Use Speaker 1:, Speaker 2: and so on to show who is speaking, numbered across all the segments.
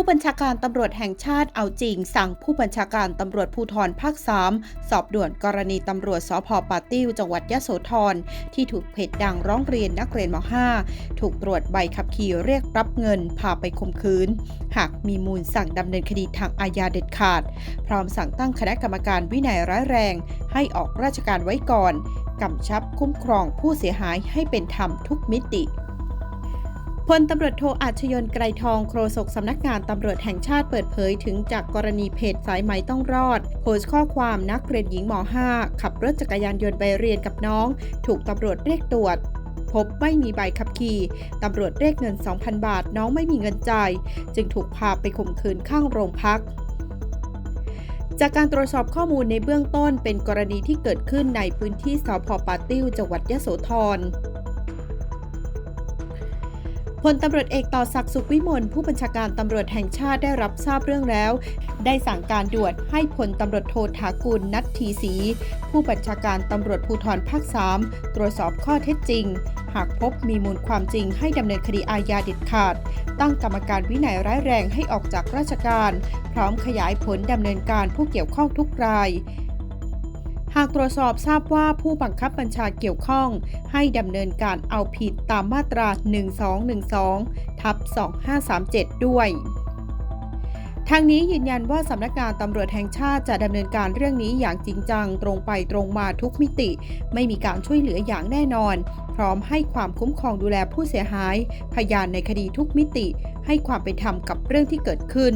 Speaker 1: ผู้บัญชาการตำรวจแห่งชาติเอาจริง สั่งผู้บัญชาการตำรวจภูธรภาค3สอบด่วนกรณีตำรวจสพปาติ้วจังหวัดยะโสธรที่ถูกเพจดังร้องเรียนนักเรียนม .5 ถูกตรวจใบขับขี่เรียกรับเงินพาไปข่มขืน หากมีมูลสั่งดำเนินคดีทางอาญาเด็ดขาด พร้อมสั่งตั้งคณะกรรมการวินัยร้ายแรง ให้ออกราชการไว้ก่อนกำชับคุ้มครองผู้เสียหายให้เป็นธรรมทุกมิติ พลตำรวจโทอาชยนไกรทองโฆษกสำนักงานตำรวจแห่งชาติเปิดเผยถึงจากกรณีเพจสายไหมต้องรอด โพสต์ข้อความนักเรียนหญิงม .5 ขับรถจักรยานยนต์ไปเรียนกับน้อง ถูกตำรวจเรียกตรวจ พบไม่มีใบขับขี่ตำรวจเรียกเงิน 2,000 บาทน้องไม่มีเงินจ่าย จึงถูกพาไปข่มขืนข้างโรงพักจากการตรวจสอบข้อมูลในเบื้องต้นเป็นกรณีที่เกิดขึ้นในพื้นที่สพปาติ้วจังหวัดยะโสธร พลตำรวจเอกต่อศักดิ์สุขวิมลผู้บัญชาการตำรวจแห่งชาติได้รับทราบเรื่องแล้ว ได้สั่งการด่วนให้พลตำรวจโทถากุลนัททีศรีผู้บัญชาการตำรวจภูธรภาค3ตรวจสอบข้อเท็จจริง หากพบมีมูลความจริงให้ดำเนินคดีอาญาเด็ดขาด ตั้งกรรมการวินัยร้ายแรงให้ออกจากราชการ พร้อมขยายผลดำเนินการผู้เกี่ยวข้องทุกราย หากตรวจสอบทราบว่าผู้บังคับบัญชาเกี่ยวข้อง ให้ดำเนินการเอาผิดตามมาตรา 1212 ทับ 2537 ด้วยทางนี้ยืนยันว่าสำนักงานตำรวจแห่งชาติจะดำเนินการเรื่องนี้อย่างจริงจัง ตรงไปตรงมาทุกมิติ ไม่มีการช่วยเหลืออย่างแน่นอน พร้อมให้ความคุ้มครองดูแลผู้เสียหาย พยานในคดีทุกมิติ ให้ความเป็นธรรมกับเรื่องที่เกิดขึ้น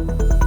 Speaker 1: you